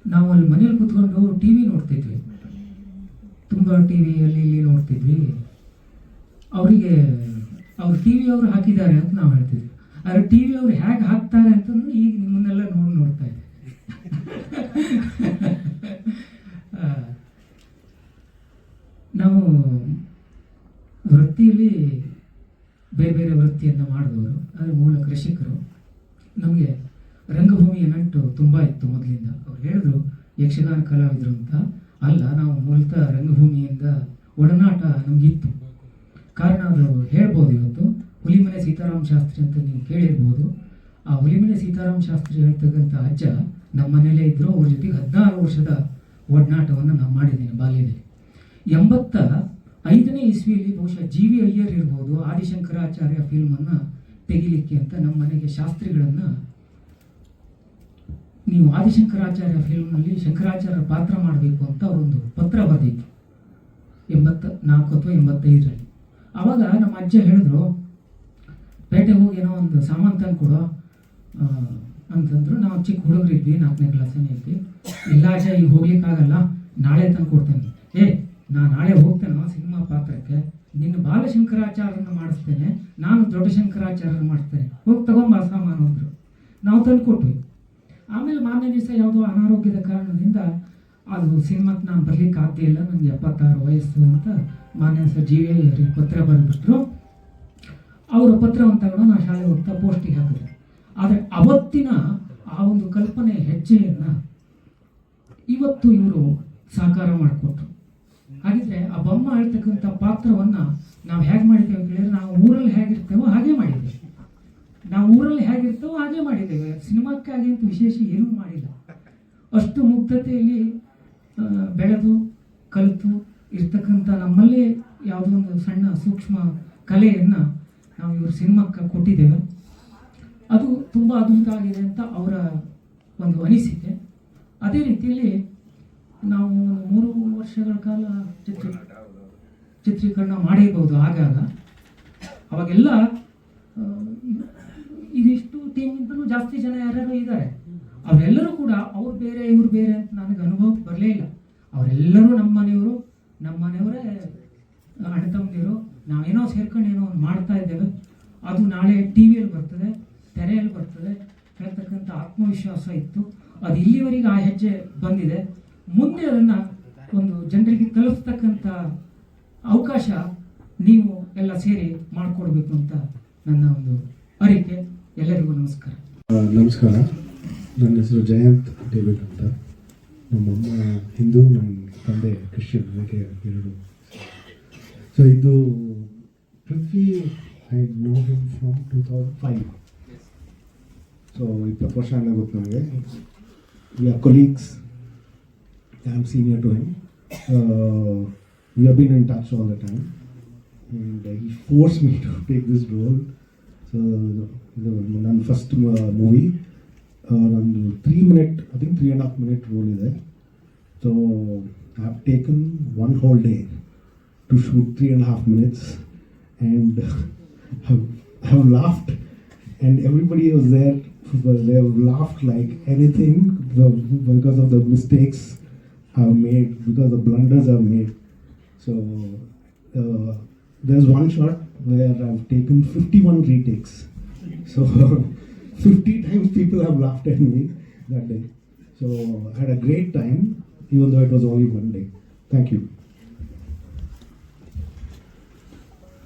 ನಾವು ಅಲ್ಲಿ ಮನೇಲಿ ಕೂತ್ಕೊಂಡು ಟಿ ವಿ ನೋಡ್ತಿದ್ವಿ. ತುಂಬ ಟಿ ವಿ ಅಲ್ಲಿ ಇಲ್ಲಿ ನೋಡ್ತಿದ್ವಿ. ಅವರಿಗೆ ಅವ್ರು ಟಿ ವಿ ಅವರು ಹಾಕಿದ್ದಾರೆ ಅಂತ ನಾವು ಹೇಳ್ತಿದ್ವಿ. ಆದರೆ ಟಿ ವಿ ಅವರು ಹೇಗೆ ಹಾಕ್ತಾರೆ ಅಂತಂದು ಈಗ ನಿಮ್ಮನ್ನೆಲ್ಲ ನೋಡಿ ನೋಡ್ತಾ ಇದ್ದೆ. ಆ, ನಾವು ವೃತ್ತಿಯಲ್ಲಿ ಬೇರೆ ಬೇರೆ ವೃತ್ತಿಯನ್ನು ಮಾಡಿದವರು ಆದರೆ ಮೂಲ ಕೃಷಿಕರು ನಮಗೆ ರಂಗಭೂಮಿಯ ನಂಟು ತುಂಬ ಇತ್ತು ಮೊದಲಿಂದ. ಅವ್ರು ಹೇಳಿದ್ರು, ಯಕ್ಷಗಾನ ಕಲಾವಿದರು ಅಂತ. ಅಲ್ಲ, ನಾವು ಮೂಲತಃ ರಂಗಭೂಮಿಯಿಂದ ಒಡನಾಟ ನಮಗಿತ್ತು. ಕಾರಣ ಅದು ಹೇಳ್ಬೋದು ಇವತ್ತು. ಹುಲಿಮನೆ ಸೀತಾರಾಮ ಶಾಸ್ತ್ರಿ ಅಂತ ನೀವು ಕೇಳಿರ್ಬೋದು. ಆ ಹುಲಿಮನೆ ಸೀತಾರಾಮ ಶಾಸ್ತ್ರಿ ಹೇಳ್ತಕ್ಕಂಥ ಅಜ್ಜ ನಮ್ಮ ಮನೆಯಲ್ಲೇ ಇದ್ದರು ಅವ್ರ ಜೊತೆಗೆ ಹದಿನಾರು ವರ್ಷದ ಒಡನಾಟವನ್ನು ನಾವು ಮಾಡಿದ್ದೇನೆ ಬಾಲ್ಯದಲ್ಲಿ. ಎಂಬತ್ತ ಐದನೇ ಇಸ್ವಿಯಲ್ಲಿ ಬಹುಶಃ ಜಿ ವಿ ಅಯ್ಯರ್ ಇರ್ಬೋದು ಆದಿಶಂಕರಾಚಾರ್ಯ ಫಿಲ್ಮನ್ನು ತೆಗಿಲಿಕ್ಕೆ ಅಂತ ನಮ್ಮ ಮನೆಗೆ ಶಾಸ್ತ್ರಿಗಳನ್ನು ನೀವು ಆದಿಶಂಕರಾಚಾರ್ಯ ಫಿಲ್ಮ್ನಲ್ಲಿ ಶಂಕರಾಚಾರ್ಯ ಪಾತ್ರ ಮಾಡಬೇಕು ಅಂತ ಅವರೊಂದು ಪತ್ರ ಬರೆದಿತ್ತು. ಎಂಬತ್ತ ನಾಲ್ಕು ಅಥವಾ ಎಂಬತ್ತೈದರಲ್ಲಿ. ಆವಾಗ ನಮ್ಮ ಅಜ್ಜ ಹೇಳಿದ್ರು, ಪೇಟೆಗೆ ಹೋಗಿ ಏನೋ ಒಂದು ಸಾಮಾನು ತಂದು ಕೊಡೋ. ಅಂತಂದ್ರು. ನಾವು ಚಿಕ್ಕ ಹುಡುಗರಿದ್ವಿ, ನಾಲ್ಕನೇ ಕ್ಲಾಸನೇ ಇದ್ವಿ. ಇಲ್ಲ ಅಜ್ಜ, ಈಗ ಹೋಗ್ಲಿಕ್ಕಾಗಲ್ಲ, ನಾಳೆ ತಂದು ಕೊಡ್ತೇನೆ. ಏ ನಾ ನಾಳೆ ಹೋಗ್ತೇನೆ ಸಿನಿಮಾ ಪಾತ್ರಕ್ಕೆ, ನಿನ್ನ ಬಾಲಶಂಕರಾಚಾರ್ಯರನ್ನು ಮಾಡಿಸ್ತೇನೆ, ನಾನು ದೊಡ್ಡ ಶಂಕರಾಚಾರ್ಯನ ಮಾಡಿಸ್ತೇನೆ. ಹೋಗಿ ತಗೊಂಬ ಸಾಮಾನು ಅಂದರು. ನಾವು ತಂದುಕೊಟ್ವಿ. ಆಮೇಲೆ ಮಾರನೇ ದಿವಸ ಯಾವುದೋ ಅನಾರೋಗ್ಯದ ಕಾರಣದಿಂದ ಅದು ಸಿನಿಮಾಕ್ಕೆ ನಾನು ಬರಲಿಕ್ಕೆ ಆಗ್ತೇ ಇಲ್ಲ ನನಗೆ ಎಪ್ಪತ್ತಾರು ವಯಸ್ಸು ಅಂತ ಮಾನ್ಯ ಸರ್ ಜಿ ಅವರಿಗೆ ಪತ್ರ ಬಂದುಬಿಟ್ರು ಅವರ ಪತ್ರವನ್ನು ತಗೊಂಡು ನಾನು ಶಾಲೆ ಹೋಗ್ತಾ ಪೋಸ್ಟಿಗೆ ಹಾಕಿದೆ. ಆದರೆ ಅವತ್ತಿನ ಆ ಒಂದು ಕಲ್ಪನೆ ಹೆಜ್ಜೆಯನ್ನು ಇವತ್ತು ಇವರು ಸಾಕಾರ ಮಾಡಿಕೊಟ್ರು. ಹಾಗಿದ್ರೆ ಆ ಬೊಮ್ಮ ಹೇಳ್ತಕ್ಕಂಥ ಪಾತ್ರವನ್ನು ನಾವು ಹೇಗೆ ಮಾಡಿದ್ದೇವೆ ಅಂತ ಹೇಳಿದ್ರೆ ನಾವು ಊರಲ್ಲಿ ಹೇಗಿರ್ತೇವೋ ಹಾಗೆ ಮಾಡಿದ್ದೇವೆ. ನಾವು ಊರಲ್ಲಿ ಹೇಗಿರ್ತೇವೋ ಹಾಗೆ ಮಾಡಿದ್ದೇವೆ. ಸಿನಿಮಾಕ್ಕಾಗಿ ಅಂತ ವಿಶೇಷ ಏನೂ ಮಾಡಿಲ್ಲ. ಅಷ್ಟು ಮುಗ್ಧತೆಯಲ್ಲಿ ಬೆಳೆದು, ಕಲಿತು ಇರ್ತಕ್ಕಂಥ ನಮ್ಮಲ್ಲೇ ಯಾವುದೋ ಒಂದು ಸಣ್ಣ ಸೂಕ್ಷ್ಮ ಕಲೆಯನ್ನು ನಾವು ಇವ್ರ ಸಿನಿಮಾಕ್ಕೆ ಕೊಟ್ಟಿದ್ದೇವೆ. ಅದು ತುಂಬ ಅದ್ಭುತ ಆಗಿದೆ ಅಂತ ಅವರ ಒಂದು ಅನಿಸಿಕೆ. ಅದೇ ರೀತಿಯಲ್ಲಿ ನಾವು ಒಂದು ಮೂರು ವರ್ಷಗಳ ಕಾಲ ಚಿತ್ರ ಚಿತ್ರೀಕರಣ ಮಾಡಿರ್ಬೋದು ಆಗಾಗ. ಅವಾಗೆಲ್ಲ ಇದಿಷ್ಟು ಟೀಮ್ಗಿಂತಲೂ ಜಾಸ್ತಿ ಜನ ಯಾರ್ಯಾರು ಇದ್ದಾರೆ. ಅವರೆಲ್ಲರೂ ಕೂಡ ಅವ್ರು ಬೇರೆ, ಇವ್ರು ಬೇರೆ ಅಂತ ನನಗೆ ಅನುಭವಕ್ಕೆ ಬರಲೇ ಇಲ್ಲ. ಅವರೆಲ್ಲರೂ ನಮ್ಮ ಮನೆಯವರು, ನಮ್ಮ ಮನೆಯವರೇ ಅಣ್ಣ ತಮ್ಮದಿರು, ನಾವೇನೋ ಸೇರ್ಕೊಂಡು ಏನೋ ಒಂದು ಮಾಡ್ತಾ ಇದ್ದೇವೆ. ಅದು ನಾಳೆ ಟಿ ವಿಯಲ್ಲಿ ಬರ್ತದೆ, ತೆರೆಯಲ್ಲಿ ಬರ್ತದೆ, ಹೇಳ್ತಕ್ಕಂಥ ಆತ್ಮವಿಶ್ವಾಸ ಇತ್ತು. ಅದು ಇಲ್ಲಿವರೆಗೆ ಆ ಹೆಜ್ಜೆ ಬಂದಿದೆ. ಮುಂದೆ ಅದನ್ನು ಒಂದು ಜನರಿಗೆ ತಲುಪಿಸ್ತಕ್ಕಂಥ ಅವಕಾಶ ನೀವು ಎಲ್ಲ ಸೇರಿ ಮಾಡಿಕೊಡ್ಬೇಕು ಅಂತ ನನ್ನ ಒಂದು ಅರಿಕೆ. ಎಲ್ಲರಿಗೂ ನಮಸ್ಕಾರ. ನಮಸ್ಕಾರ. ನನ್ನ ಹೆಸರು ಜಯಂತ್ ಡೇವಿಡ್ ಅಂತ. ನಮ್ಮಮ್ಮ ಹಿಂದೂ, ನಮ್ಮ ತಂದೆ ಕ್ರಿಶ್ಚಿಯನ್ ಅದಕ್ಕೆ ಎರಡು. ಸೊ ಇದು Prithvi I know him from two thousand five so ಇಪ್ಪತ್ತು ವರ್ಷ ನನಗೆ. We are colleagues I am senior to him we have been in touch all the time and he force me to take this role so ಇದು ನನ್ನ ಫಸ್ಟ್ ಮೂವಿ ನಂದು three minute I think three and half minute role ಇದೆ so I have taken one whole day to shoot three and half minutes and I have laughed and everybody was there they have laughed. Like anything the, because of the mistakes I've made, because the blunders I've made. So uh, there's one shot where I've taken 51 retakes. So 50 times people have laughed at me that day. So I had a great time, even though it was only one day. Thank you.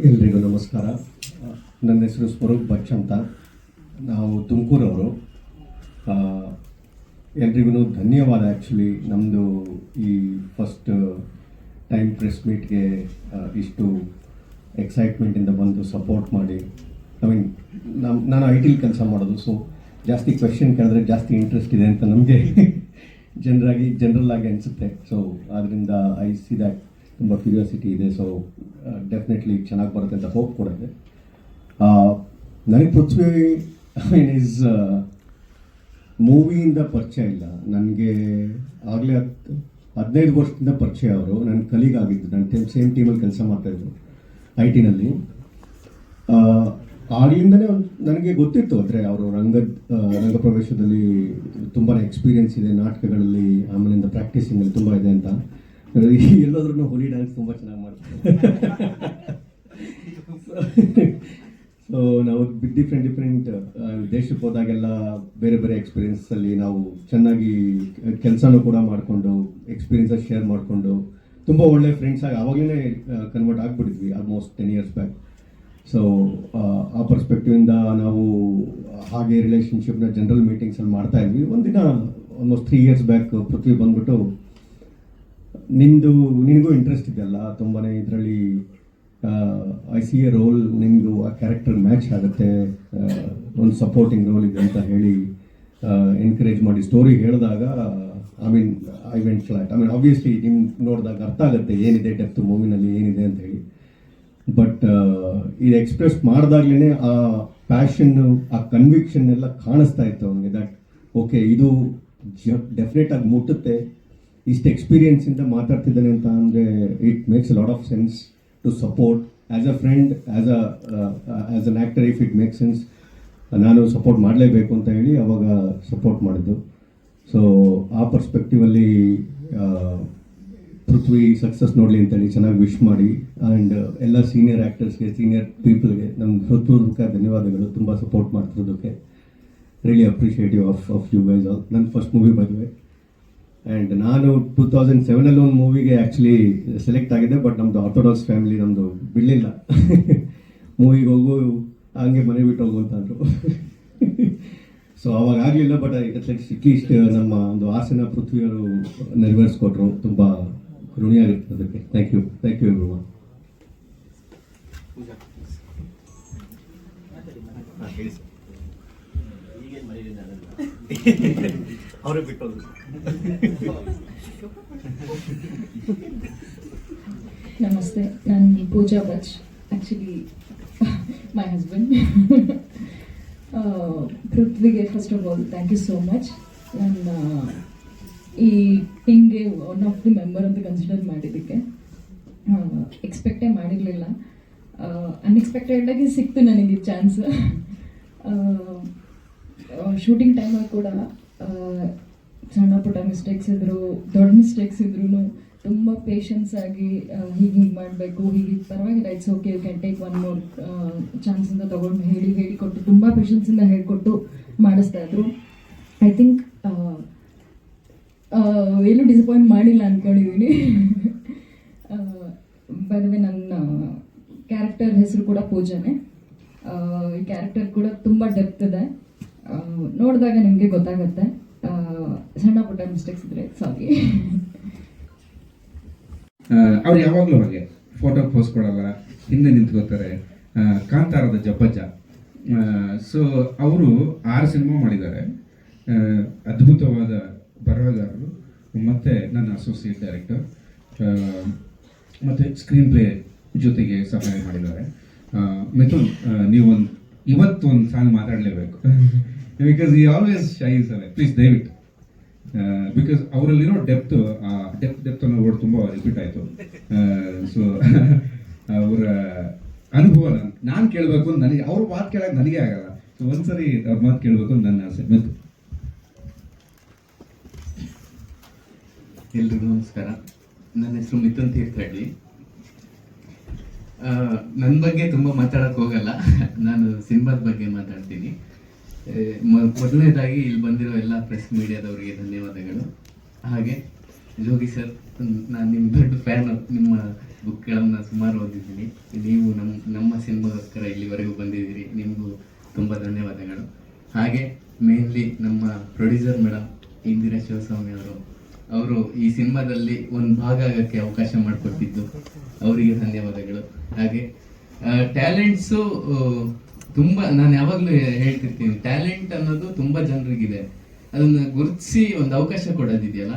ಎಲ್ರಿಗೂ ನಮಸ್ಕಾರ ನನ್ನ ಹೆಸರು ಸ್ವರೂಪ್ ಭಚ್ ಅಂತ ನಾವು ತುಮಕೂರವರು ಎಲ್ರಿಗೂ ಧನ್ಯವಾದ. ಆ್ಯಕ್ಚುಲಿ ನಮ್ಮದು ಈ ಫಸ್ಟ್ ಟೈಮ್ ಪ್ರೆಸ್ ಮೀಟ್ಗೆ ಇಷ್ಟು ಎಕ್ಸೈಟ್ಮೆಂಟಿಂದ ಬಂದು ಸಪೋರ್ಟ್ ಮಾಡಿ. ಐ ಮೀನ್ ನಮ್ಮ ನಾನು ಐ ಟಿಲಿ ಕೆಲಸ ಮಾಡೋದು ಸೊ ಜಾಸ್ತಿ ಕ್ವೆಶನ್ ಕೇಳಿದ್ರೆ ಜಾಸ್ತಿ ಇಂಟ್ರೆಸ್ಟ್ ಇದೆ ಅಂತ ನಮಗೆ ಜನರಾಗಿ ಜನರಲ್ ಆಗಿ ಅನಿಸುತ್ತೆ. ಸೊ ಆದ್ದರಿಂದ ಐ ಸಿ ದ್ಯಾಟ್ ತುಂಬ ಕ್ಯೂರಿಯಾಸಿಟಿ ಇದೆ ಸೊ ಡೆಫಿನೆಟ್ಲಿ ಚೆನ್ನಾಗಿ ಬರುತ್ತೆ ಅಂತ ಹೋಪ್ ಕೂಡ ಇದೆ. ನನಗೆ ಪೃಥ್ವಿ ಐ ಮೀನ್ ಇಸ್ ಮೂವಿಯಿಂದ ಪರಿಚಯ ಇಲ್ಲ. ನನಗೆ ಆಗಲೇ ಹತ್ತು ಹದಿನೈದು ವರ್ಷದಿಂದ ಪರಿಚಯ ಅವರು. ನನ್ನ ಕಲೀಗ್ ಆಗಿದ್ದು ನನ್ನ ಟೀಮ್ ಸೇಮ್ ಟೀಮಲ್ಲಿ ಕೆಲಸ ಮಾಡ್ತಾಯಿದ್ರು ಐ ಟಿನಲ್ಲಿ ಆಗ್ಲಿಂದನೇ ಒಂದು, ನನಗೆ ಗೊತ್ತಿತ್ತು. ಅಂದರೆ ಅವರು ರಂಗದ ರಂಗಪ್ರವೇಶದಲ್ಲಿ ತುಂಬಾ ಎಕ್ಸ್ಪೀರಿಯನ್ಸ್ ಇದೆ. ನಾಟಕಗಳಲ್ಲಿ, ಆಮೇಲಿಂದ ಪ್ರಾಕ್ಟೀಸಿಂಗಲ್ಲಿ ತುಂಬ ಇದೆ ಅಂತ. ಎಲ್ಲೋದ್ರೂ ಹೋಲಿ ಡ್ಯಾನ್ಸ್ ತುಂಬ ಚೆನ್ನಾಗಿ ಮಾಡ್ತಾರೆ. ಸೊ ನಾವು ಡಿಫ್ರೆಂಟ್ ಡಿಫ್ರೆಂಟ್ ದೇಶಕ್ಕೆ ಹೋದಾಗೆಲ್ಲ ಬೇರೆ ಬೇರೆ ಎಕ್ಸ್ಪೀರಿಯನ್ಸಲ್ಲಿ ನಾವು ಚೆನ್ನಾಗಿ ಕೆಲಸನೂ ಕೂಡ ಮಾಡಿಕೊಂಡು ಎಕ್ಸ್ಪೀರಿಯೆನ್ಸ್ ಶೇರ್ ಮಾಡಿಕೊಂಡು, ತುಂಬ ಒಳ್ಳೆ ಫ್ರೆಂಡ್ಸ್ ಆಗಿ ಆವಾಗಲೇ convert ಆಗಿಬಿಟ್ಟಿದ್ವಿ almost ten years back so ಆ ಪರ್ಸ್ಪೆಕ್ಟಿವಿಂದ ನಾವು ಹಾಗೆ ರಿಲೇಷನ್ಶಿಪ್ನ ಜನರಲ್ ಮೀಟಿಂಗ್ಸಲ್ಲಿ ಮಾಡ್ತಾ ಇದ್ವಿ. ಒಂದಿನ almost three years back Prithvi ಬಂದ್ಬಿಟ್ಟು, ನಿಂದು, ನಿನಗೂ ಇಂಟ್ರೆಸ್ಟ್ ಇದೆಯಲ್ಲ ತುಂಬಾ ಇದರಲ್ಲಿ ಐ ಸಿ ಎ ರೋಲ್ ನಿಮ್ಮದು ಆ ಕ್ಯಾರೆಕ್ಟರ್ ಮ್ಯಾಚ್ ಆಗುತ್ತೆ. ಒಂದು ಸಪೋರ್ಟಿಂಗ್ ರೋಲ್ ಇದೆ ಅಂತ ಹೇಳಿ ಎನ್ಕರೇಜ್ ಮಾಡಿ ಸ್ಟೋರಿ ಹೇಳಿದಾಗ I mean I went flat I mean obviously ನಿಮ್ಗೆ ನೋಡಿದಾಗ ಅರ್ಥ ಆಗುತ್ತೆ, ಏನಿದೆ ಡೆಪ್ತ್ ಮೂವಿನಲ್ಲಿ, ಏನಿದೆ ಅಂತ ಹೇಳಿ. ಬಟ್ ಇದು ಎಕ್ಸ್ಪ್ರೆಸ್ ಮಾಡಿದಾಗ್ಲೇ ಆ ಪ್ಯಾಷನ್ನು ಆ ಕನ್ವಿಕ್ಷನ್ ಎಲ್ಲ ಕಾಣಿಸ್ತಾ ಇತ್ತು ಅವನಿಗೆ ದಟ್ ಓಕೆ ಇದು ಡೆಫಿನೆಟ್ ಆಗಿ ಮುಟ್ಟುತ್ತೆ. ಇಷ್ಟು ಎಕ್ಸ್ಪೀರಿಯನ್ಸಿಂದ ಮಾತಾಡ್ತಿದ್ದಾನೆ ಅಂತ ಅಂದರೆ it makes lot of sense to support as a friend as a as an actor if it make sense ನಾನು ಸಪೋರ್ಟ್ ಮಾಡಲೇಬೇಕು ಅಂತ ಹೇಳಿ ಅವಾಗ ಸಪೋರ್ಟ್ ಮಾಡಿದ್ದು. ಸೊ ಆ ಪರ್ಸ್ಪೆಕ್ಟಿವಲ್ಲಿ ಪೃಥ್ವಿ ಸಕ್ಸಸ್ ನೋಡಲಿ ಅಂತೇಳಿ ಚೆನ್ನಾಗಿ ವಿಶ್ ಮಾಡಿ. ಆ್ಯಂಡ್ ಎಲ್ಲ ಸೀನಿಯರ್ ಆ್ಯಕ್ಟರ್ಸ್ಗೆ ಸೀನಿಯರ್ ಪೀಪಲ್ಗೆ ನಮ್ಮ ಹೃತ್ಪೂರ್ವಕ ಧನ್ಯವಾದಗಳು. ತುಂಬ support ಮಾಡ್ತಿರೋದಕ್ಕೆ. Really appreciative of of you guys all ನನ್ನ ಫಸ್ಟ್ ಮೂವಿ ಬಂದಿವೆ ಆ್ಯಂಡ್ ನಾನು ಟೂ ತೌಸಂಡ್ ಸೆವೆನಲ್ಲಿ ಒಂದು ಮೂವಿಗೆ ಆ್ಯಕ್ಚುಲಿ ಸೆಲೆಕ್ಟ್ ಆಗಿದೆ ಬಟ್ ನಮ್ಮದು ಆರ್ಥೋಡಾಕ್ಸ್ ಫ್ಯಾಮಿಲಿ ನಮ್ಮದು ಬಿಡಲಿಲ್ಲ. ಮೂವಿಗೆ ಹೋಗು ಹಂಗೆ ಮನೆ ಬಿಟ್ಟು ಹೋಗು ಅಂತ ಅಂದರು. ಸೊ ಅವಾಗ ಆಗಲಿಲ್ಲ ಬಟ್ ಅಟ್ಲೀಸ್ಟ್ ನಮ್ಮ ಒಂದು ಆಸೆನ ಪೃಥ್ವಿಯವರು ನೆರವೇರಿಸ್ಕೊಟ್ರು. ತುಂಬ ಋಣಿಯಾಗಿರ್ತದೆ ಅದಕ್ಕೆ. Thank you thank you every ಅವರೇ ಬಿಟ್ಟೋದು ನಮಸ್ತೆ, ನಾನು ಪೂಜಾ ಬಚ್ actually my husband ಪೃಥ್ವಿಗೆ first of all thank you so much ನನ್ನ ಈ ಟೀಮ್ಗೆ ಒನ್ ಆಫ್ ದಿ ಮೆಂಬರ್ ಅಂತ ಕನ್ಸಿಡರ್ ಮಾಡಿದ್ದಕ್ಕೆ ಎಕ್ಸ್ಪೆಕ್ಟೇ ಮಾಡಿರಲಿಲ್ಲ. ಅನ್ಎಕ್ಸ್ಪೆಕ್ಟೆಡಾಗಿ ಸಿಕ್ತು ನನಗೆ ಚಾನ್ಸ್ ಶೂಟಿಂಗ್ ಟೈಮಲ್ಲಿ ಕೂಡ ಸಣ್ಣ ಪುಟ್ಟ ಮಿಸ್ಟೇಕ್ಸ್ ಇದ್ರು, ದೊಡ್ಡ ಮಿಸ್ಟೇಕ್ಸ್ ಇದ್ರು ತುಂಬ ಪೇಷನ್ಸ್ ಆಗಿ ಹೀಗೆ ಹೀಗೆ ಮಾಡಬೇಕು, ಹೀಗೆ ಪರವಾಗಿಲ್ಲ it's okay you can take one more chance ಅಂತ ತೊಗೊಂಡು ಹೇಳಿ ಹೇಳಿಕೊಟ್ಟು ತುಂಬ ಪೇಷನ್ಸಿಂದ ಹೇಳಿಕೊಟ್ಟು ಮಾಡಿಸ್ತಾ ಇದ್ರು. ಐ ಥಿಂಕ್ ಏನು ಡಿಸಪಾಯಿಂಟ್ ಮಾಡಿಲ್ಲ ಅಂದ್ಕೊಂಡಿದ್ದೀನಿ ಬರದೆ ನನ್ನ ಕ್ಯಾರೆಕ್ಟರ್ ಹೆಸರು ಕೂಡ ಪೂಜಾನೆ. ಈ ಕ್ಯಾರೆಕ್ಟರ್ ಕೂಡ ತುಂಬ ಡೆಪ್ತ್ ಇದೆ. ನೋಡಿದಾಗ ನಿಮಗೆ ಗೊತ್ತಾಗುತ್ತೆ. ಸಣ್ಣ ಪುಟ್ಟ ಮಿಸ್ಟೇಕ್ಸ್ ಇದ್ರೆ ಸಾರಿ ಅವ್ರು ಯಾವಾಗಲೂ ಹಾಗೆ ಫೋಟೋ ಪೋಸ್ಟ್ ಕೊಡಲ್ಲ ಹಿಂದೆ ನಿಂತ್ಕೋತಾರೆ. ಕಾಂತಾರದ ಜಬ್ಬಜ್ಜ. ಸೊ ಅವರು ಆರು ಸಿನಿಮಾ ಮಾಡಿದ್ದಾರೆ. ಅದ್ಭುತವಾದ ಬರಹಗಾರರು ಮತ್ತು ನನ್ನ ಅಸೋಸಿಯೇಟ್ ಡೈರೆಕ್ಟರ್ ಮತ್ತು ಸ್ಕ್ರೀನ್ ಪ್ಲೇ ಜೊತೆಗೆ ಸಹಾಯ ಮಾಡಿದ್ದಾರೆ. ಮಿಥುನ್ ನೀವೊಂದು ಇವತ್ತು ಒಂದು ಸಾಂಗ್ ಮಾತಾಡಲೇಬೇಕು. ಬಿಕಾಸ್ ಈ ಆಲ್ವೇಸ್ ಶೈ ಸರ್ ಪ್ಲೀಸ್ ದಯವಿಟ್ಟು ಬಿಕಾಸ್ ಅವರಲ್ಲಿರೋ ಡೆಪ್ತ್ ಆ ಡೆಪ್ತ್ ಡೆಪ್ತ್ ಅನ್ನೋ ವರ್ಡ್ ತುಂಬ ರಿಪೀಟ್ ಆಯಿತು. ಸೊ ಅವರ ಅನುಭವ ನಾನು ಕೇಳಬೇಕು ಅಂತ ನನಗೆ ಅವ್ರ ಮಾತು ಕೇಳಕ್ಕೆ ನನಗೆ ಆಗಲ್ಲ. ಸೊ ಒಂದ್ಸರಿ ಅವ್ರ ಮಾತು ಕೇಳಬೇಕು ಅಂತ ನನ್ನ ಆಸೆ. ಬಂತು ಎಲ್ರಿಗೂ ನಮಸ್ಕಾರ. ನನ್ನ ಹೆಸರು ಮಿಥುನ್ ತೀರ್ಥಹಳ್ಳಿ ನನ್ನ ಬಗ್ಗೆ ತುಂಬ ಮಾತಾಡೋಕ್ಕೆ ಹೋಗಲ್ಲ. ನಾನು ಸಿನಿಮಾದ ಬಗ್ಗೆ ಮಾತಾಡ್ತೀನಿ. ಮೊದಲನೇದಾಗಿ ಇಲ್ಲಿ ಬಂದಿರೋ ಎಲ್ಲ ಪ್ರೆಸ್ ಮೀಡಿಯಾದವರಿಗೆ ಧನ್ಯವಾದಗಳು. ಹಾಗೆ ಜೋಗಿ ಸರ್ ನಾನು ನಿಮ್ಮ ದೊಡ್ಡ ಫ್ಯಾನ್ ನಿಮ್ಮ ಬುಕ್ಗಳನ್ನು ಸುಮಾರು ಓದಿದ್ದೀನಿ. ನೀವು ನಮ್ಮ ನಮ್ಮ ಸಿನಿಮಾಗೋಸ್ಕರ ಇಲ್ಲಿವರೆಗೂ ಬಂದಿದ್ದೀರಿ. ನಿಮಗೂ ತುಂಬ ಧನ್ಯವಾದಗಳು. ಹಾಗೆ ಮೇನ್ಲಿ ನಮ್ಮ ಪ್ರೊಡ್ಯೂಸರ್ ಮೇಡಮ್ ಇಂದಿರಾ ಶಿವಸ್ವಾಮಿ ಅವರು ಅವರು ಈ ಸಿನಿಮಾದಲ್ಲಿ ಒಂದು ಭಾಗ ಆಗಕ್ಕೆ ಅವಕಾಶ ಮಾಡಿಕೊಟ್ಟಿದ್ದು. ಅವರಿಗೆ ಧನ್ಯವಾದಗಳು. ಹಾಗೆ ಟ್ಯಾಲೆಂಟ್ಸು ತುಂಬ, ನಾನು ಯಾವಾಗಲೂ ಹೇಳ್ತಿರ್ತೀನಿ ಟ್ಯಾಲೆಂಟ್ ಅನ್ನೋದು ತುಂಬಾ ಜನರಿಗಿದೆ. ಅದನ್ನ ಗುರುತಿಸಿ ಒಂದು ಅವಕಾಶ ಕೊಡೋದಿದೆಯಲ್ಲ,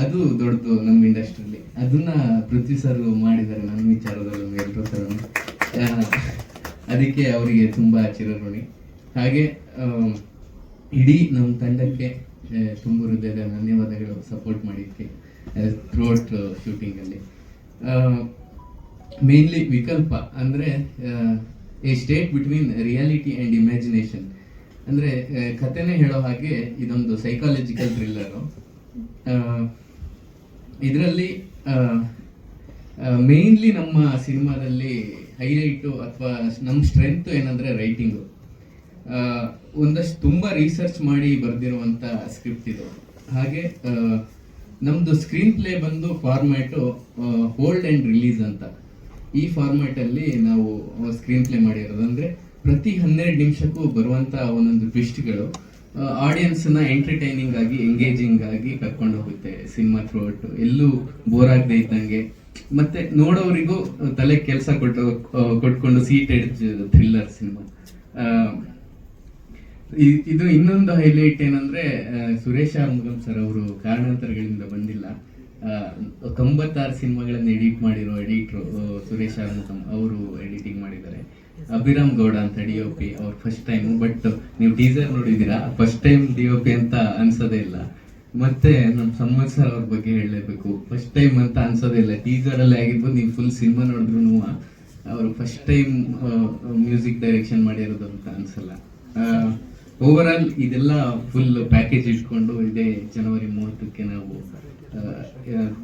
ಅದು ದೊಡ್ಡದು ನಮ್ಮ ಇಂಡಸ್ಟ್ರಿಲಿ ಅದನ್ನ ಪೃಥ್ವಿ ಸರ್ ಮಾಡಿದ್ದಾರೆ ನನ್ನ ವಿಚಾರದಲ್ಲಿ ಎಲ್ಲರೂ ಸರ್ ಅದಕ್ಕೆ ಅವರಿಗೆ ತುಂಬಾ ಚಿರಋಣಿ. ಹಾಗೆ ಇಡೀ ನಮ್ಮ ತಂಡಕ್ಕೆ ತುಂಬ ಹೃದಯದ ಧನ್ಯವಾದಗಳು ಸಪೋರ್ಟ್ ಮಾಡಿದ್ದಕ್ಕೆ ಥ್ರೂಔಟ್ ಶೂಟಿಂಗಲ್ಲಿ ಮೇನ್ಲಿ ವಿಕಲ್ಪ ಅಂದರೆ a state between reality and imagination ಅಂದರೆ ಕಥೆನೇ ಹೇಳೋ ಹಾಗೆ ಇದೊಂದು ಸೈಕಾಲಜಿಕಲ್ ಥ್ರಿಲ್ಲರು ಇದರಲ್ಲಿ ಮೇನ್ಲಿ ನಮ್ಮ ಸಿನಿಮಾದಲ್ಲಿ ಹೈಲೈಟು ಅಥವಾ ನಮ್ಮ ಸ್ಟ್ರೆಂತ್ ಏನಂದರೆ ರೈಟಿಂಗು ಒಂದಷ್ಟು ತುಂಬ ರಿಸರ್ಚ್ ಮಾಡಿ ಬರೆದಿರುವಂಥ ಸ್ಕ್ರಿಪ್ಟ್ ಇದು. ಹಾಗೆ ನಮ್ಮದು ಸ್ಕ್ರೀನ್ ಪ್ಲೇ ಬಂದು ಫಾರ್ಮ್ಯಾಟು ಹೋಲ್ಡ್ ಆ್ಯಂಡ್ ರಿಲೀಸ್ ಅಂತ. ಈ ಫಾರ್ಮ್ಯಾಟಲ್ಲಿ ನಾವು ಸ್ಕ್ರೀನ್ ಪ್ಲೇ ಮಾಡಿರೋದು. ಅಂದರೆ ಪ್ರತಿ ಹನ್ನೆರಡು ನಿಮಿಷಕ್ಕೂ ಬರುವಂಥ ಒಂದೊಂದು ಟ್ವಿಸ್ಟ್ಗಳು ನ ಎಂಟರ್ಟೈನಿಂಗ್ ಆಗಿ ಎಂಗೇಜಿಂಗ್ ಆಗಿ ಕರ್ಕೊಂಡು ಹೋಗುತ್ತೆ ಸಿನಿಮಾ ಥ್ರೂ ಔಟ್ ಎಲ್ಲೂ ಬೋರ್ ಆಗದೆ ಇದ್ದಂಗೆ. ಮತ್ತೆ ನೋಡೋರಿಗೂ ತಲೆ ಕೆಲಸ ಕೊಟ್ಟು ಕೊಟ್ಕೊಂಡು ಸೀಟ್ ಎಡ್ಜ್ ಥ್ರಿಲ್ಲರ್ ಸಿನಿಮಾ ಇದು ಇನ್ನೊಂದು ಹೈಲೈಟ್ ಏನಂದ್ರೆ ಸುರೇಶ ಆರ್ಮುಗಂ ಸರ್ ಅವರು ಕಾರಣಾಂತರಗಳಿಂದ ಬಂದಿಲ್ಲ. ತೊಂಬತ್ತಾರು ಸಿನಿಮಾಗಳನ್ನ ಎಡಿಟ್ ಮಾಡಿರೋ ಎಡಿಟ್ರು ಸುರೇಶ್ ಆರ್ಮುಗಂ ಅವರು ಎಡಿಟಿಂಗ್ ಮಾಡಿದ್ದಾರೆ. ಅಭಿರಾಮ್ ಗೌಡ ಅಂತ ಡಿ ಒ ಪಿ ಅವ್ರು ಫಸ್ಟ್ ಟೈಮ್ ಬಟ್ ನೀವು ಟೀಸರ್ ನೋಡಿದ್ದೀರಾ? First time D O P ಅಂತ ಅನ್ಸೋದೇ ಇಲ್ಲ. ಮತ್ತೆ ನಮ್ಮ ಸಮ್ಮತ್ ಸರ್ ಅವ್ರ ಬಗ್ಗೆ ಹೇಳಲೇಬೇಕು. ಫಸ್ಟ್ ಟೈಮ್ ಅಂತ ಅನ್ಸೋದೇ ಇಲ್ಲ. ಟೀಸರ್ ಅಲ್ಲಿ ಆಗಿರ್ಬೋದು ನೀವು ಫುಲ್ ಸಿನಿಮಾ ನೋಡಿದ್ರು ಅವರು ಫಸ್ಟ್ ಟೈಮ್ ಮ್ಯೂಸಿಕ್ ಡೈರೆಕ್ಷನ್ ಮಾಡಿರೋದು ಅಂತ ಅನ್ಸಲ್ಲ. ಓವರ್ ಆಲ್ ಇದೆಲ್ಲ ಫುಲ್ ಪ್ಯಾಕೇಜ್ ಇಟ್ಕೊಂಡು ಇದೇ ಜನವರಿ ಮೂವತ್ತಕ್ಕೆ ನಾವು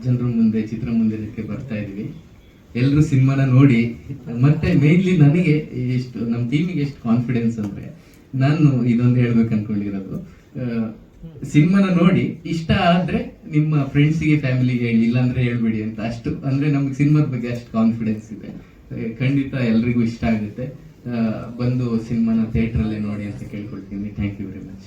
ಜನರ ಮುಂದೆ ಚಿತ್ರಮಂದಿರಕ್ಕೆ ಬರ್ತಾ ಇದೀವಿ ಎಲ್ಲರೂ ಸಿನಿಮಾನ ನೋಡಿ, ಮತ್ತೆ ಮೇನ್ಲಿ ನನಗೆ ಎಷ್ಟು ನಮ್ಮ ಟೀಮಿಗೆ ಎಷ್ಟು ಕಾನ್ಫಿಡೆನ್ಸ್ ಅಂದ್ರೆ, ನಾನು ಇದೊಂದು ಹೇಳ್ಬೇಕು ಅನ್ಕೊಂಡಿರೋದು. ಸಿನಿಮಾನ ನೋಡಿ, ಇಷ್ಟ ಆದ್ರೆ ನಿಮ್ಮ ಫ್ರೆಂಡ್ಸಿಗೆ ಫ್ಯಾಮಿಲಿಗೆ ಹೇಳಿ, ಇಲ್ಲಾಂದ್ರೆ ಹೇಳ್ಬೇಡಿ ಅಂತ. ಅಷ್ಟು, ಅಂದ್ರೆ ನಮ್ಗೆ ಸಿನಿಮಾದ ಬಗ್ಗೆ ಅಷ್ಟು ಕಾನ್ಫಿಡೆನ್ಸ್ ಇದೆ. ಖಂಡಿತ ಎಲ್ರಿಗೂ ಇಷ್ಟ ಆಗುತ್ತೆ. ಬಂದು ಸಿನಿಮಾನ ಥಿಯೇಟ್ರಲ್ಲೇ ನೋಡಿ ಅಂತ ಕೇಳ್ಕೊಳ್ತೀನಿ. Thank you very much